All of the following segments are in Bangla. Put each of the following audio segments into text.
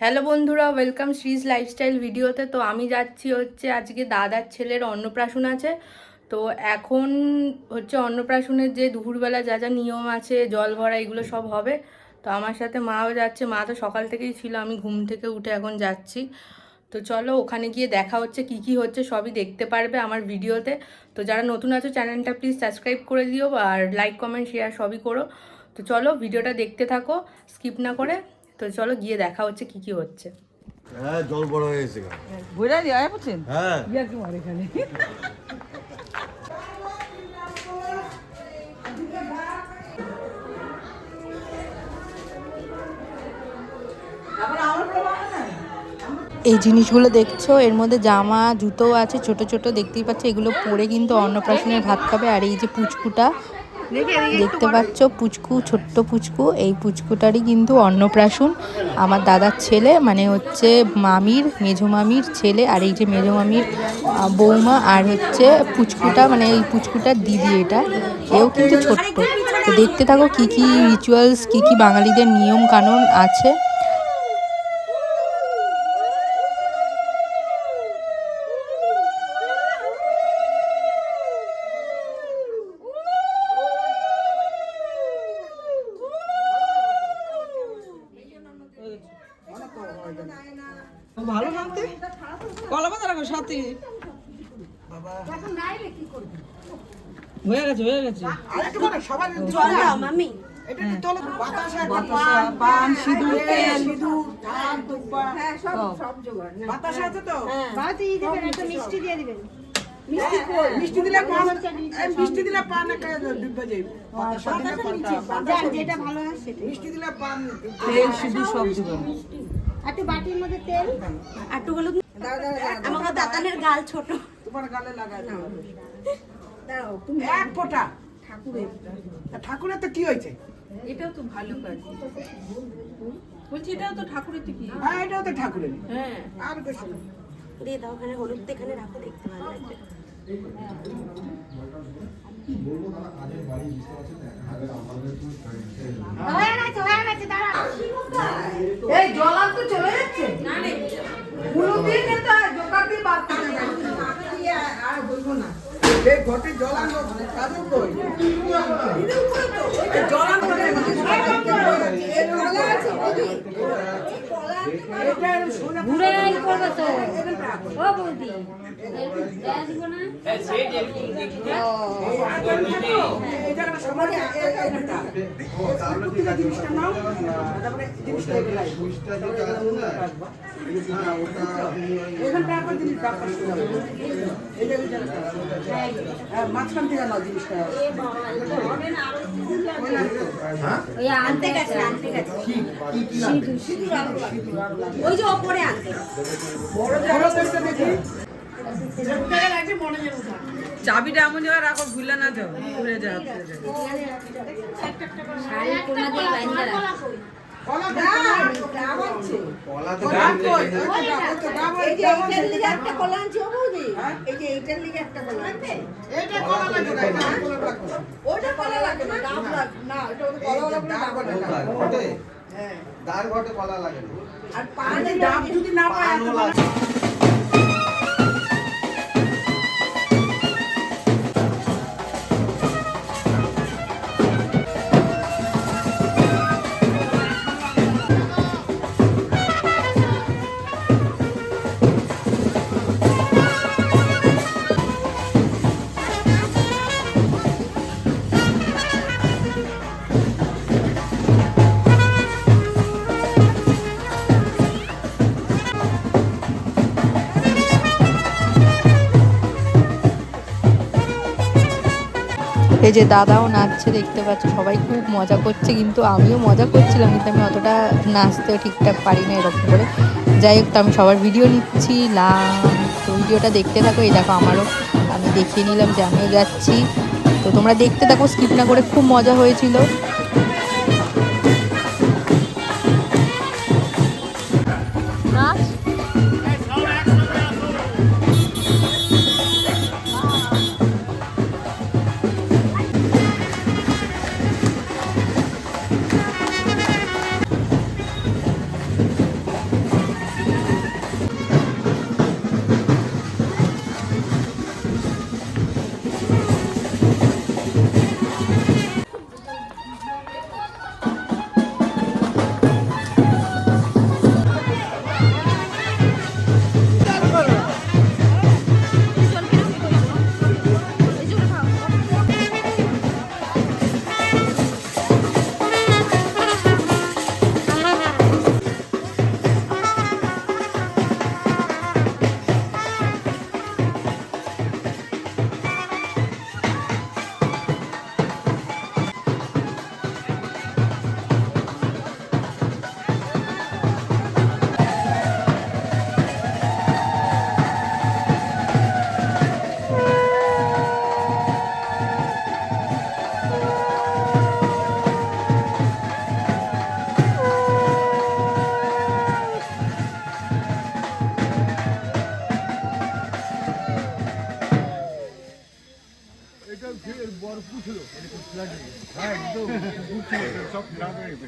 হ্যালো বন্ধুরা ওয়েলকাম শ্রীজ লাইফস্টাইল ভিডিওতে তো আমি যাচ্ছি হচ্ছে আজকে দাদার ছেলের অন্নপ্রাশন আছে। তো এখন হচ্ছে অন্নপ্রাশনের যে দুপুরবেলা যা যা নিয়ম আছে, জল ভরা, এগুলো সব হবে। তো আমার সাথে মাও যাচ্ছে। মা তো সকাল থেকেই ছিল, আমি ঘুম থেকে উঠে এখন যাচ্ছি। তো চলো ওখানে গিয়ে দেখা হচ্ছে, কি কি হচ্ছে, সবই দেখতে পারবে আমার ভিডিওতে তো যারা নতুন আছো, চ্যানেলটা প্লিজ সাবস্ক্রাইব করে দিও, আর লাইক কমেন্ট শেয়ার সবই করো। তো চলো ভিডিওটা দেখতে থাকো স্কিপ না করে তো চলো গিয়ে দেখা হচ্ছে কি কি হচ্ছে। হ্যাঁ জল বড় হয়ে গেছে দিয়ে আয় বলছেন হ্যাঁ। ইয়া কি মারে এখানে। এই জিনিসগুলো দেখছ? এর মধ্যে জামা জুতো আছে ছোট ছোট দেখতেই পাচ্ছ এগুলো পরে কিন্তু অন্নপ্রাশনের ভাত খাবে। আর এই যে পুচকুটা দেখতে পাচ্ছ পুচকু ছোট্ট পুচকু। এই পুচকুটারই কিন্তু অন্নপ্রাশন। আমার দাদার ছেলে মানে হচ্ছে মামির মেঝো মামির ছেলে আর এই যে মেঝো মামির বৌমা আর হচ্ছে পুচকুটা মানে এই পুচকুটার দিদি এটা। এও কিন্তু ছোট্ট। তো দেখতে থাকো কি কি রিচুয়ালস কি কি বাঙালিদের নিয়ম কানুন আছে ভালো মানতে কলা সাথে হয়ে গেছে হয়ে গেছে। বাতাসা, পান? সিঁদুর তেল। বাবা তুই দেবেন একটা মিষ্টি দিয়ে দিবেন। মিষ্টি দিলে পান মিষ্টি দিলে পান একটা ডিব্বা যাই যার যেটা ভালো হয় সেটা মিষ্টি দিলে পান তেল সিঁদুর সব দিবেন। একটু বাটির মধ্যে তেল। একটু হলুদ আমার দাদানের গাল ছোট। তোমার গালে লাগাই দাও। তুমি এক ফোঁটা। ঠাকুরের। তা ঠাকুরের তো কি হয়েছে? এটাও তো ভালো কাজ। বলছি এটাও তো ঠাকুরের থেকে হ্যাঁ এটাও তো ঠাকুরের হ্যাঁ। আর কিছু দিয়ে দাও ওখানে হলুদ এখানে রাখো দেখতে ভালো লাগবে। হয়ে গেছে হয়ে গেছে দাঁড়া এই জল তো চলে যাচ্ছে? হলুদ দিয়ে যেতে বলব না জল আনব কাজও এই জল আনব না এই কলা আছে দিদি এটা সোনা ঘুরে আই করবে তো ও বৌদি দেয়া দিব না এটা একটা সময় এটা প্রত্যেকটা জিনিসটা নাও তারপরে জিনিসটা এগুলো এখানটা একবার জিনিস ব্যাপার এই থেকে নাও জিনিসটা ওই আনতে গেছে আনতে গেছে যে ওপরে আনতে। চাবিটা এমন জায়গায় রাখো ভুলে না যাও ঘুরে যাও ওটা কলা লাগবে না ডাব লাগে ঘটে কলা লাগে না। আর পানি ডাব যদি না পায় এই যে দাদাও নাচছে, দেখতে পাচ্ছ, সবাই খুব মজা করছে, কিন্তু আমিও মজা করছিলাম, কিন্তু আমি অতটা নাচতে ঠিকঠাক পারি না এরকম করে। যাই হোক, তো আমি সবার ভিডিও নিচ্ছি না ভিডিওটা দেখতে থাকো, এই দেখো আমারও, আমি দেখিয়ে নিলাম যে আমিও যাচ্ছি। তো তোমরা দেখতে থাকো স্কিপ না করে খুব মজা হয়েছিল। হ্যাঁ একদম। সব খারাপ হয়ে? গেছে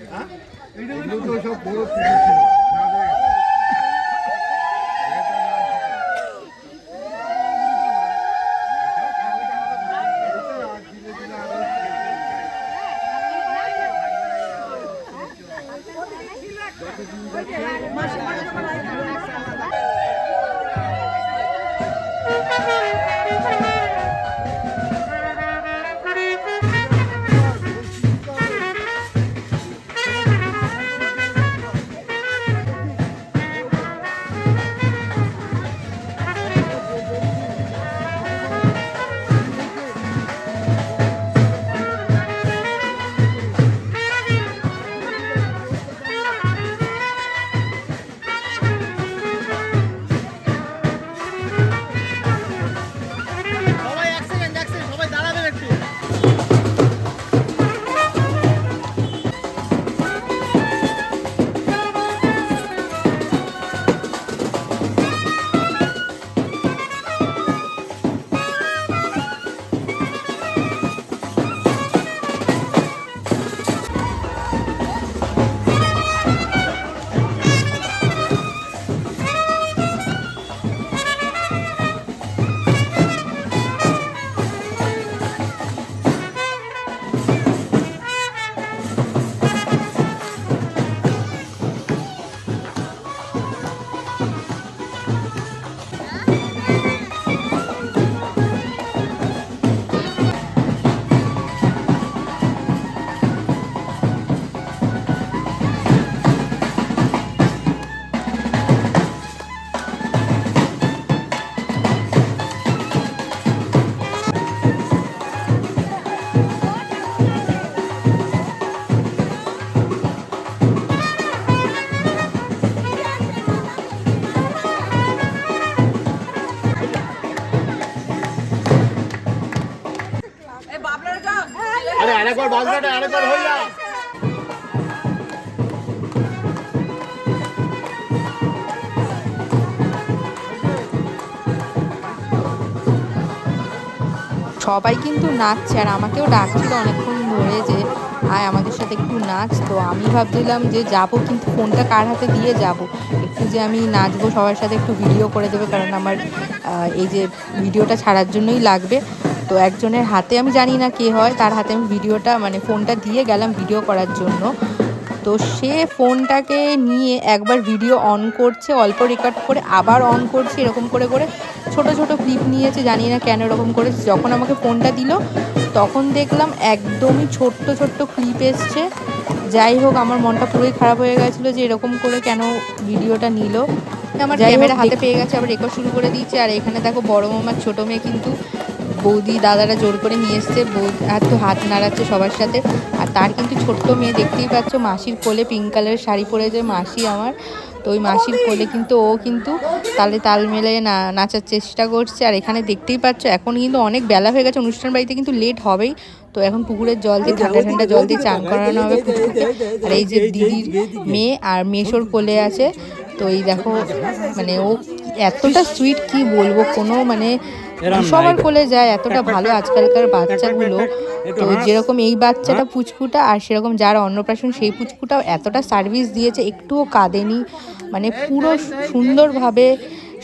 আরেকবার বাজনাটা আরেকবার হয়ে সবাই কিন্তু নাচছে আর আমাকেও ডাকছিল অনেকক্ষণ ধরে যে আয় আমাদের সাথে একটু নাচ। তো আমি ভাবছিলাম যে যাব কিন্তু ফোনটা কার হাতে দিয়ে যাব? একটু যে আমি নাচবো সবার সাথে একটু ভিডিও করে দেবে কারণ আমার এই যে ভিডিওটা ছাড়ার জন্যই লাগবে। তো একজনের হাতে আমি জানি না কে হয় তার হাতে আমি ভিডিওটা মানে ফোনটা দিয়ে গেলাম ভিডিও করার জন্য। তো সে ফোনটাকে নিয়ে একবার ভিডিও অন করছে অল্প রেকর্ড করে আবার অন করছে এরকম করে করে ছোট ছোট ক্লিপ নিয়েছে জানি না কেন এরকম করে যখন আমাকে ফোনটা দিল তখন দেখলাম একদমই ছোট্ট ছোট্ট ক্লিপ এসছে। যাই হোক আমার মনটা পুরোই খারাপ হয়ে গেছিল যে এরকম করে কেন ভিডিওটা নিল। আমার ক্যামেরা হাতে পেয়ে গেছে আবার রেকর্ড শুরু করে দিয়েছে। আর এখানে দেখো বড় মামার ছোটো মেয়ে কিন্তু বৌদি দাদারা জোর করে নিয়ে এসছে, বৌদি এত হাত নাড়াচ্ছে সবার সাথে। আর তার কিন্তু ছোট্ট মেয়ে দেখতেই পাচ্ছ, মাসির কোলে পিঙ্ক কালারের শাড়ি পরে যে মাসি আমার। তো ওই মাসির কোলে কিন্তু ও কিন্তু তালে তাল মেলে না, নাচার চেষ্টা করছে। আর এখানে দেখতেই পাচ্ছ, এখন কিন্তু অনেক বেলা হয়ে গেছে, অনুষ্ঠান বাড়িতে কিন্তু লেট হবেই। তো এখন পুকুরের জল দিয়ে, ঠান্ডা ঠান্ডা জল দিয়ে চান করানো হবে পুকুরকে। আর এই যে দিদির মেয়ে আর মেশোর কোলে আছে। তো এই দেখো মানে ও এতটা সুইট কি বলব? কোনো মানে সবার কোলে যায় এতটা ভালো আজকালকার বাচ্চাগুলো তো যেরকম এই বাচ্চাটা পুচকুটা আর সেরকম যার অন্নপ্রাশন সেই পুচকুটাও এতটা সার্ভিস দিয়েছে একটুও কাঁদেনি মানে পুরো সুন্দরভাবে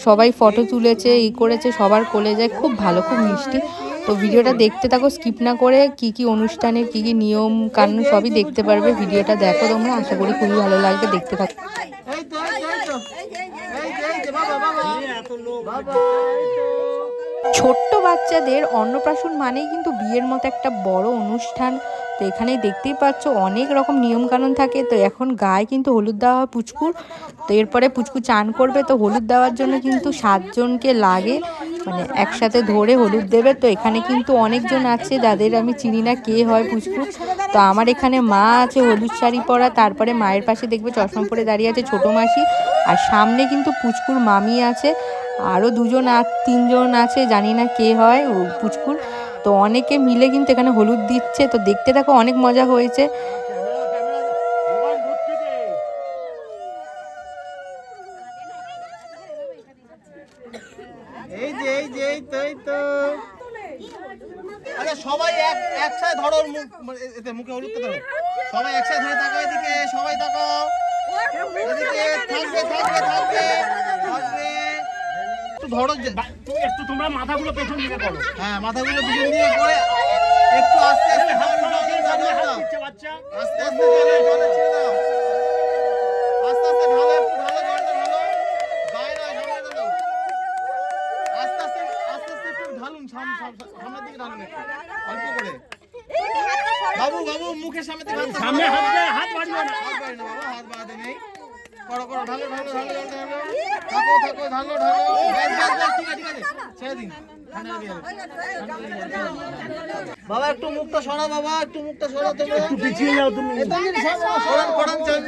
সবাই ফটো তুলেছে ই করেছে সবার কোলে যায় খুব ভালো খুব মিষ্টি তো ভিডিওটা দেখতে থাকো স্কিপ না করে কি কি অনুষ্ঠানের কি কি নিয়ম কানুন সবই দেখতে পারবে ভিডিওটা দেখো তোমরা আশা করি খুবই ভালো লাগবে দেখতে থাকো এই তো এই তো এই তো এই বাবা বাবা ছোট্ট বাচ্চাদের অন্নপ্রাশন মানেই কিন্তু বিয়ের মতো একটা বড় অনুষ্ঠান। তো এখানে দেখতেই পাচ্ছ অনেক রকম নিয়মকানুন থাকে। তো এখন গায়ে কিন্তু হলুদ দেওয়া হয় পুচকুর। তো এরপরে পুচকু চান করবে, তো হলুদ দেওয়ার জন্য কিন্তু সাতজনকে লাগে। মানে একসাথে ধরে হলুদ দেবে। তো এখানে কিন্তু অনেকজন আছে যাদের আমি চিনি না কে হয় পুচকু। তো আমার এখানে মা আছে হলুদ শাড়ি পরা, তারপরে মায়ের পাশে দেখবে চশমা পরে দাঁড়িয়ে আছে ছোটো মাসি। আর সামনে কিন্তু পুচকুর মামি আছে। আরও দুজন আর তিনজন আছে, জানি না কে হয়, ও পুচকুর। তো অনেকে মিলে কিন্তু এখানে হলুদ দিচ্ছে। তো দেখতে দেখো অনেক মজা হয়েছে। এই যে, এই তো, এই আচ্ছা সবাই এক একসাথে ধরো মানে মুখে সবাই একসাথে ধরে তাকাও এদিকে, সবাই তাকাও। থাকবে থাকবে থাকবে। থাকবে। একটু ধরো তুমি একটু তোমরা মাথাগুলো পেছন দিকে করো। হ্যাঁ মাথাগুলো পিছন দিয়ে করে একটু আস্তে আস্তে হাত। দিচ্ছে বাচ্চা? আস্তে আস্তে জলে জলে ছেড়ে দাও। আস্তে আস্তে ঢালো একটু জলটা ঢালো। গায়ে নয় সামনে ঢালো আস্তে আস্তে আস্তে আস্তে একটু ঢালুন সাম- সাম- সামনের দিকে ঢালুন অল্প করে। বাবু বাবু মুখের সামনে সামনে হাত হাত বাড়িও না হাত বাড়িয়ে না বাবা হাত বাড়াতে নেই। করো করো ঢালো ঢালো ঢালো ঢালো ঢালো। থাকো থাকো ঢালো ঢালো। বাবা একটু মুখটা সরা বাবা একটু মুখটা সরা তোমরা একটু পিছিয়ে যাও তুমি সরান করান চান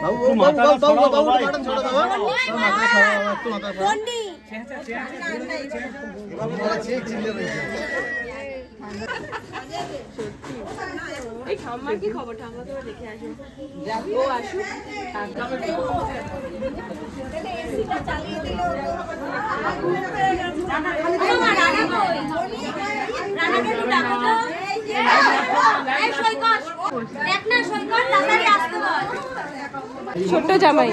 বাবু বাবু মাথাটা বাবু বাবু সরাও বাবু বাবা, বাটন সরা বাবা মাথা সরা একটু মাথা সরা বাবু বলা চিল্লে রয়েছে এই ঠাম্মার কি খবর ঠাম্মা তো দেখে আসো ও আসুক রানাকে একটু ডাকো তো। ছোট্ট জামাই।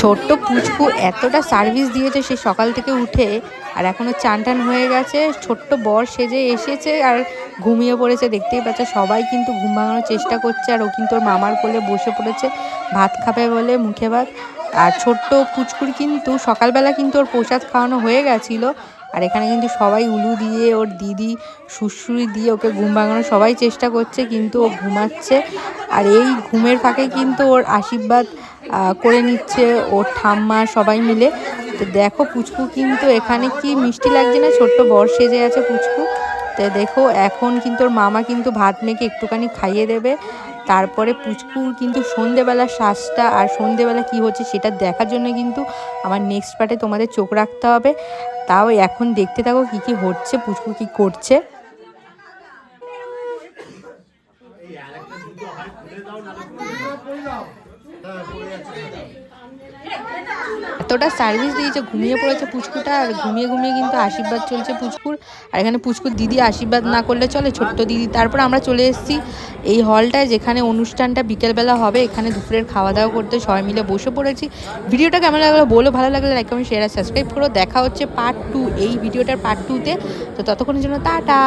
ছোট্ট পুচকু এতটা সার্ভিস দিয়েছে সে সকাল থেকে উঠে আর এখনও চান টান হয়ে গেছে। ছোট্ট বর সেজে এসেছে আর ঘুমিয়ে পড়েছে। দেখতেই পাচ্ছে সবাই কিন্তু ঘুম ভাঙানোর চেষ্টা করছে আর ও কিন্তু ওর মামার কোলে বসে পড়েছে। ভাত খাবে বলে মুখে ভাত। আর ছোট্ট পুচকুর কিন্তু সকালবেলা কিন্তু ওর প্রসাদ খাওয়ানো হয়ে গেছিল। আর এখানে কিন্তু সবাই উলু দিয়ে, ওর দিদি সুসুরি দিয়ে ওকে ঘুম ভাঙানোর সবাই চেষ্টা করছে, কিন্তু ও ঘুমাচ্ছে। আর এই ঘুমের ফাঁকে কিন্তু ওর আশীর্বাদ করে নিচ্ছে ওর ঠাম্মা সবাই মিলে। তো দেখো পুচকু কিন্তু এখানে কি মিষ্টি লাগছে না, ছোট্ট বর সেজে আছে পুচকু। তো দেখো এখন কিন্তু ওর মামা কিন্তু ভাত মেখে একটুখানি খাইয়ে দেবে। তারপরে পুচকুর কিন্তু সন্ধেবেলা শ্বাসটা আর সন্ধেবেলা কি হচ্ছে সেটা দেখার জন্য কিন্তু আমার নেক্সট পার্টে তোমাদের চোখ রাখতে হবে। তাও এখন দেখতে থাকো কি কি হচ্ছে, পুচকু কি করছে। এতটা সার্ভিস দিয়েছে, ঘুমিয়ে পড়েছে পুচকুটা, আর ঘুমিয়ে ঘুমিয়ে কিন্তু আশীর্বাদ চলছে পুচকুর। আর এখানে পুচকুর দিদি আশীর্বাদ না করলে চলে, ছোট্ট দিদি। তারপর আমরা চলে এসেছি এই হলটায় যেখানে অনুষ্ঠানটা বিকেলবেলা হবে। এখানে দুপুরের খাওয়া দাওয়া করতে সবাই মিলে বসে পড়েছি। ভিডিওটা কেমন লাগল, বলো ভালো লাগলে লাইক কমেন্ট শেয়ার সাবস্ক্রাইব করো। দেখা হচ্ছে পার্ট টু এই ভিডিওটার পার্ট টুতে তো ততক্ষণের জন্য টাটা।